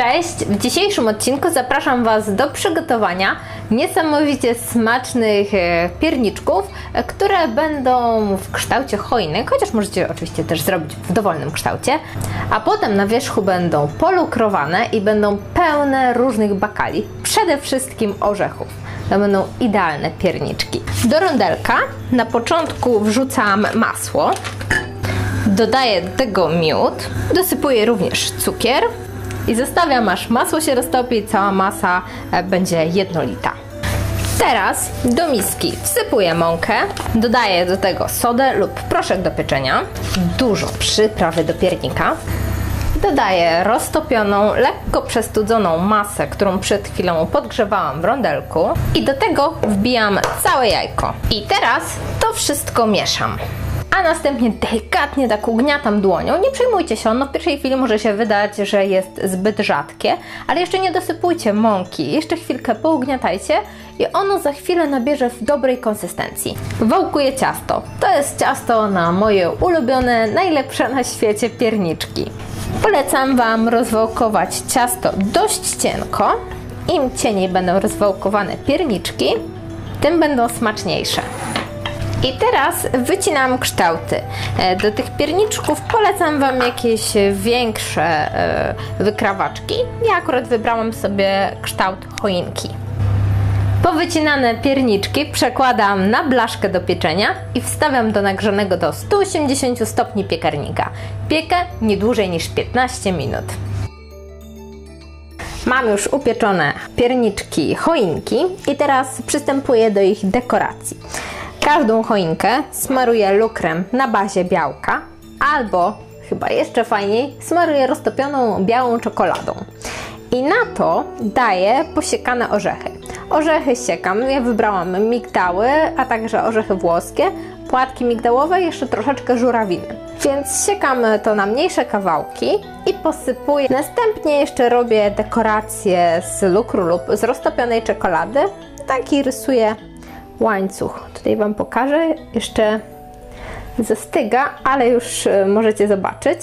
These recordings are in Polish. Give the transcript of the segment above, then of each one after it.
Cześć! W dzisiejszym odcinku zapraszam Was do przygotowania niesamowicie smacznych e, pierniczków, e, które będą w kształcie choinek, chociaż możecie oczywiście też zrobić w dowolnym kształcie, a potem na wierzchu będą polukrowane i będą pełne różnych bakali, przede wszystkim orzechów. To będą idealne pierniczki. Do rondelka na początku wrzucam masło, dodaję do tego miód, dosypuję również cukier, i zostawiam aż masło się roztopi i cała masa e, będzie jednolita. Teraz do miski wsypuję mąkę, dodaję do tego sodę lub proszek do pieczenia, dużo przyprawy do piernika, dodaję roztopioną, lekko przestudzoną masę, którą przed chwilą podgrzewałam w rondelku i do tego wbijam całe jajko. I teraz to wszystko mieszam a następnie delikatnie tak ugniatam dłonią. Nie przejmujcie się, ono w pierwszej chwili może się wydać, że jest zbyt rzadkie, ale jeszcze nie dosypujcie mąki, jeszcze chwilkę pougniatajcie i ono za chwilę nabierze w dobrej konsystencji. Wałkuję ciasto. To jest ciasto na moje ulubione, najlepsze na świecie pierniczki. Polecam Wam rozwałkować ciasto dość cienko. Im cieniej będą rozwałkowane pierniczki, tym będą smaczniejsze. I teraz wycinam kształty. E, do tych pierniczków polecam Wam jakieś większe e, wykrawaczki. Ja akurat wybrałam sobie kształt choinki. Powycinane pierniczki przekładam na blaszkę do pieczenia i wstawiam do nagrzanego do 180 stopni piekarnika. Piekę nie dłużej niż 15 minut. Mam już upieczone pierniczki choinki i teraz przystępuję do ich dekoracji. Każdą choinkę smaruję lukrem na bazie białka albo, chyba jeszcze fajniej, smaruję roztopioną białą czekoladą. I na to daję posiekane orzechy. Orzechy siekam, ja wybrałam migdały, a także orzechy włoskie, płatki migdałowe jeszcze troszeczkę żurawiny. Więc siekam to na mniejsze kawałki i posypuję. Następnie jeszcze robię dekoracje z lukru lub z roztopionej czekolady. Taki rysuję łańcuch. Tutaj Wam pokażę. Jeszcze zastyga, ale już e, możecie zobaczyć.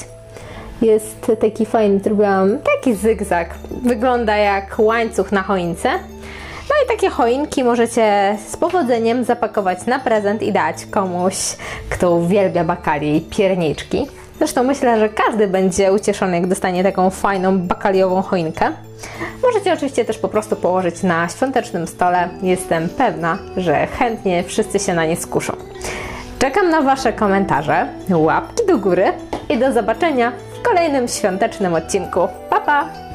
Jest taki fajny, zrobiłam taki zygzak. Wygląda jak łańcuch na choince. No i takie choinki możecie z powodzeniem zapakować na prezent i dać komuś, kto uwielbia bakali i pierniczki. Zresztą myślę, że każdy będzie ucieszony, jak dostanie taką fajną bakaliową choinkę. Możecie oczywiście też po prostu położyć na świątecznym stole. Jestem pewna, że chętnie wszyscy się na nie skuszą. Czekam na Wasze komentarze, łapki do góry i do zobaczenia w kolejnym świątecznym odcinku. Pa, pa!